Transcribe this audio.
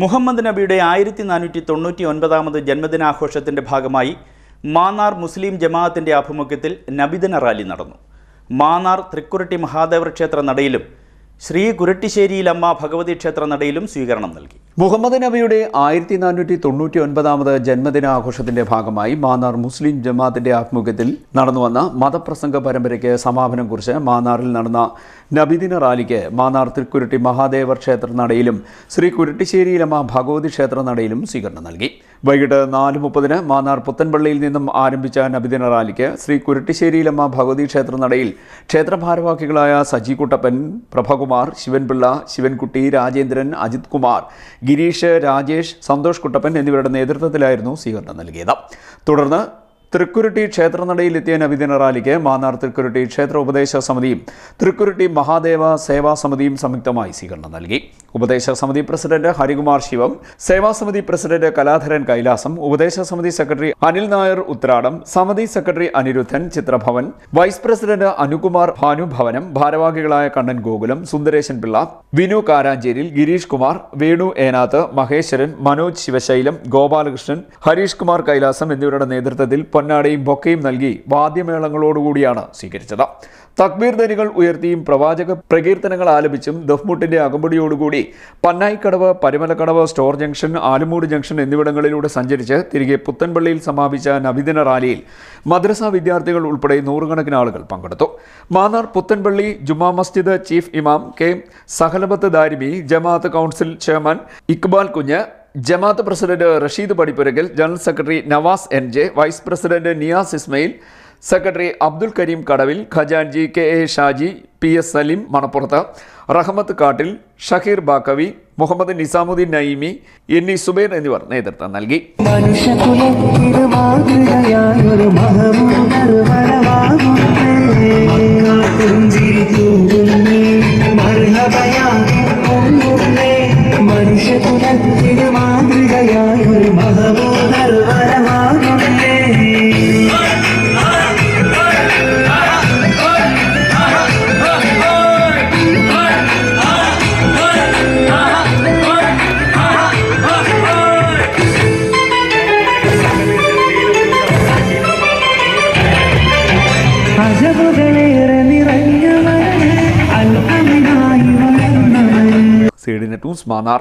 മുഹമ്മദ് നബിയുടെ ആയിരത്തി നാനൂറ്റി തൊണ്ണൂറ്റി ഒൻപതാമത് ജന്മദിനാഘോഷത്തിന്റെ ഭാഗമായി മാന്നാർ മുസ്ലിം ജമാഅത്തിന്റെ ആഭിമുഖ്യത്തിൽ നബിദിന റാലി നടന്നു. മാന്നാർ തൃക്കുരട്ടി മഹാദേവ ക്ഷേത്ര നടയിലും ശ്രീ കുരട്ടിശ്ശേരിയിലമ്മ ഭഗവതി ക്ഷേത്ര നടയിലും സ്വീകരണം നൽകി. മുഹമ്മദ് നബിയുടെ ആയിരത്തി നാനൂറ്റി തൊണ്ണൂറ്റി ഒൻപതാമത് ജന്മദിനാഘോഷത്തിന്റെ ഭാഗമായി മാന്നാർ മുസ്ലിം ജമാഅത്തിന്റെ ആഭിമുഖ്യത്തിൽ നടന്നുവന്ന മതപ്രസംഗ പരമ്പരയ്ക്ക് സമാപനം കുറിച്ച് മാന്നാറിൽ നടന്ന നബിദിന റാലിക്ക് മാന്നാർ തൃക്കുരുട്ടി മഹാദേവർ ക്ഷേത്ര നടയിലും ശ്രീ കുരട്ടിശ്ശേരിയിലമ്മ ഭഗവതി ക്ഷേത്ര നടയിലും സ്വീകരണം നൽകി. വൈകിട്ട് നാല് മുപ്പതിന് മാന്നാർ പുത്തൻപള്ളിയിൽ നിന്നും ആരംഭിച്ച നബിദിന റാലിക്ക് ശ്രീ കുരുട്ടിശ്ശേരിയിലമ്മ ഭഗവതി ക്ഷേത്ര നടയിൽ ക്ഷേത്രഭാരവാഹികളായ സജി കുട്ടപ്പൻ പ്രഭകുമാർ ശിവൻപിള്ള ശിവൻകുട്ടി രാജേന്ദ്രൻ അജിത് കുമാർ ഗിരീഷ് രാജേഷ് സന്തോഷ് കുട്ടപ്പൻ എന്നിവരുടെ നേതൃത്വത്തിലായിരുന്നു സ്വീകരണം നൽകിയത്. തുടർന്ന് തൃക്കുരുട്ടി ക്ഷേത്രനടയിലെത്തിയ നബിദിന റാലിക്ക് മാന്നാർ തൃക്കുരുട്ടി ക്ഷേത്ര ഉപദേശ സമിതിയും തൃക്കുരുട്ടി മഹാദേവ സേവാ സമിതിയും സംയുക്തമായി സ്വീകരണം നൽകി. ഉപദേശ സമിതി പ്രസിഡന്റ് ഹരികുമാർ ശിവം സേവാ സമിതി പ്രസിഡന്റ് കലാധരൻ കൈലാസം ഉപദേശ സമിതി secretary Anil Nair Uthradam Samiti secretary Anirudhan Chithrabhavan vice president Anukumar Bhanubhavanam ഭാരവാഹികളായ കണ്ണൻ ഗോകുലം സുന്ദരേശൻ പിള്ള വിനു കാരാഞ്ചേരിൽ ഗിരീഷ് കുമാർ വേണു ഏനാത്ത് മഹേശ്വരൻ മനോജ് ശിവശൈലം ഗോപാലകൃഷ്ണൻ ഹരീഷ് കുമാർ കൈലാസം എന്നിവരുടെ നേതൃത്വത്തിൽ പൊന്നാടയും ബൊക്കയും നൽകി വാദ്യമേളങ്ങളോടുകൂടിയാണ് സ്വീകരിച്ചത്. തക്ബീർ ധനികൾ ഉയർത്തിയും പ്രവാചക പ്രകീർത്തനങ്ങൾ ആലപിച്ചും ദഫ്മുട്ടിന്റെ അകമ്പടിയോടുകൂടി Pannayikkadavu Parimalakkadavu store junction Alumoodu junction എന്നിവിടങ്ങളിലൂടെ സഞ്ചരിച്ച് തിരികെ പുത്തൻപള്ളിയിൽ സമാപിച്ച നബിദിന റാലിയിൽ മദ്രസ വിദ്യാർത്ഥികൾ ഉൾപ്പെടെ നൂറുകണക്കിന് ആളുകൾ പങ്കെടുത്തു. മാന്നാർ പുത്തൻപള്ളി ജുമാ മസ്ജിദ് ചീഫ് ഇമാം K Sahalabath Darimi Jamaath council chairman Iqbal Kunju Jamaath president Rasheed Padippurakal general secretary Navas N J vice president Niyas Ismail secretary Abdul Kareem Kadavil ഖജാൻജി K A Shaji P S Saleem Manappurath. Rahmath Kattil Shaheer Baqavi Muhammad Nizamuddin Naimi എന്നീ സുബൈർ എന്നിവർ നേതൃത്വം നൽകി. മനുഷ്യകുലത്തിന് അജബുകളേറെ നിറഞ്ഞവൻ